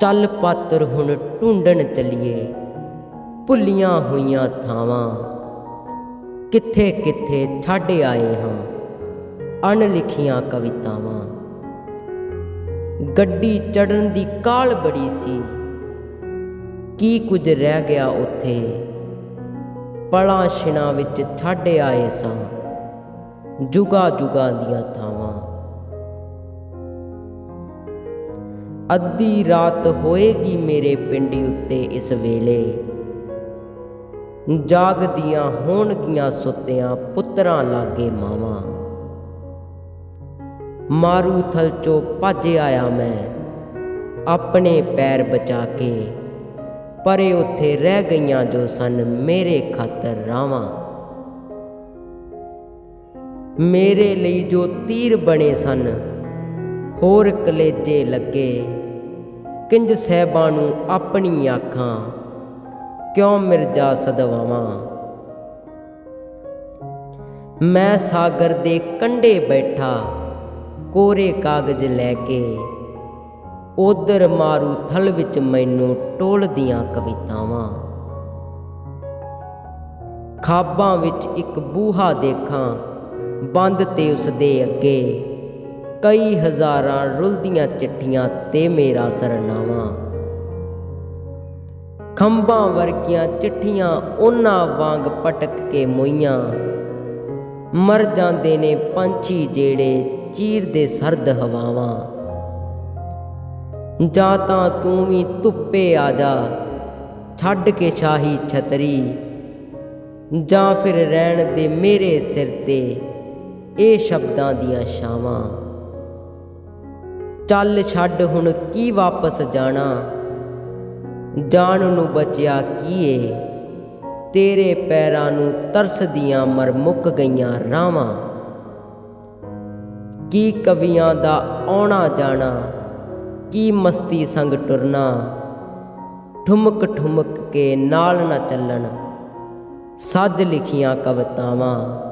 ਚੱਲ ਪਾਤਰ ਹੁਣ ਢੂੰਡਣ ਚਲੀਏ। ਭੁੱਲੀਆਂ ਹੋਈਆਂ ਥਾਵਾਂ ਕਿੱਥੇ ਕਿੱਥੇ ਛੱਡ ਆਏ ਹਾਂ। ਅਣਲਿਖੀਆਂ ਕਵਿਤਾਵਾਂ। ਗੱਡੀ ਚੜਨ ਦੀ ਕਾਲ ਬੜੀ ਸੀ। ਕੀ ਕੁਝ ਰਹਿ ਗਿਆ ਉੱਥੇ? ਪਲਾਂ ਛਿਣਾ ਵਿੱਚ ਛੱਡ ਆਏ ਸਾਂ। ਜੁਗਾ ਜੁਗਾ ਦੀਆਂ ਥਾਵਾਂ। ਅੱਧੀ ਰਾਤ ਹੋਏਗੀ ਮੇਰੇ ਪਿੰਡੀ ਉੱਤੇ ਇਸ ਵੇਲੇ। ਜਾਗਦੀਆਂ ਹੋਣਗੀਆਂ ਸੁੱਤਿਆਂ ਪੁੱਤਰਾਂ ਲਾਗੇ ਮਾਵਾਂ। ਮਾਰੂ ਥਲ ਚੋਂ ਭੱਜ ਆਇਆ ਮੈਂ, ਆਪਣੇ ਪੈਰ ਬਚਾ ਕੇ। ਪਰੇ ਉੱਥੇ ਰਹਿ ਗਈਆਂ ਜੋ ਸਨ ਮੇਰੇ ਖਾਤਰ ਰਾਵਾਂ। ਮੇਰੇ ਲਈ ਜੋ ਤੀਰ ਬਣੇ ਸਨ ਹੋਰ ਕਲੇਜੇ ਲੱਗੇ। ਕਿੰਜ ਸਹਿਬਾਂ ਨੂੰ ਆਪਣੀ ਆਖਾਂ ਕਿਉਂ ਮਿਰਜ਼ਾ ਸਦਵਾਵਾਂ। ਮੈਂ ਸਾਗਰ ਦੇ ਕੰਢੇ ਬੈਠਾ, ਕੋਰੇ ਕਾਗਜ਼ ਲੈ ਕੇ। ਉਧਰ ਮਾਰੂ ਥਲ ਵਿੱਚ ਮੈਨੂੰ ਟੋਲਦੀਆਂ ਕਵਿਤਾਵਾਂ। ਖਾਬਾਂ ਵਿੱਚ ਇੱਕ ਬੂਹਾ ਦੇਖਾਂ, ਬੰਦ ਤੇ ਉਸ ਦੇ ਅੱਗੇ। ਕਈ ਹਜ਼ਾਰਾਂ ਰੁਲਦੀਆਂ ਚਿੱਠੀਆਂ ਤੇ ਮੇਰਾ ਸਰਨਾਮਾ। ਖੰਭਾਂ ਵਰਗੀਆਂ ਚਿੱਠੀਆਂ ਉਹਨਾਂ ਵਾਂਗ ਪਟਕ ਕੇ ਮੋਈਆਂ। ਮਰ ਜਾਂਦੇ ਨੇ ਪੰਛੀ ਜਿਹੜੇ ਚੀਰਦੇ ਸਰਦ ਹਵਾਵਾਂ। ਜਾਂ ਤਾਂ ਤੂੰ ਵੀ ਧੁੱਪੇ ਆ ਜਾ, ਛੱਡ ਕੇ ਸ਼ਾਹੀ ਛਤਰੀ। ਜਾਂ ਫਿਰ ਰਹਿਣ ਦੇ ਮੇਰੇ ਸਿਰ ਤੇ ਇਹ ਸ਼ਬਦਾਂ ਦੀਆਂ ਛਾਵਾਂ। ਚੱਲ ਛੱਡ ਹੁਣ ਕੀ ਵਾਪਸ ਜਾਣਾ? ਜਾਣ ਨੂੰ ਬਚਿਆ ਕੀ ਏ ਤੇਰੇ ਪੈਰਾਂ ਨੂੰ ਤਰਸਦੀਆਂ ਮਰ ਮੁੱਕ ਗਈਆਂ ਰਾਵਾਂ। ਕੀ ਕਵੀਆਂ ਦਾ ਆਉਣਾ ਜਾਣਾ? ਕੀ ਮਸਤੀ ਸੰਗ ਟੁਰਨਾ? ਠੁਮਕ ਠੁਮਕ ਕੇ ਨਾਲ ਨਾ ਚੱਲਣ। ਸੱਜ ਲਿਖੀਆਂ ਕਵਿਤਾਵਾਂ।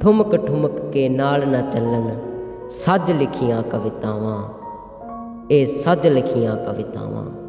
ਠੁਮਕ ਠੁਮਕ ਕੇ ਨਾਲ ਨਾ ਚੱਲਣ। ਸੱਜ ਲਿਖੀਆਂ ਕਵਿਤਾਵਾਂ ਇਹ ਸੱਜ ਲਿਖੀਆਂ ਕਵਿਤਾਵਾਂ।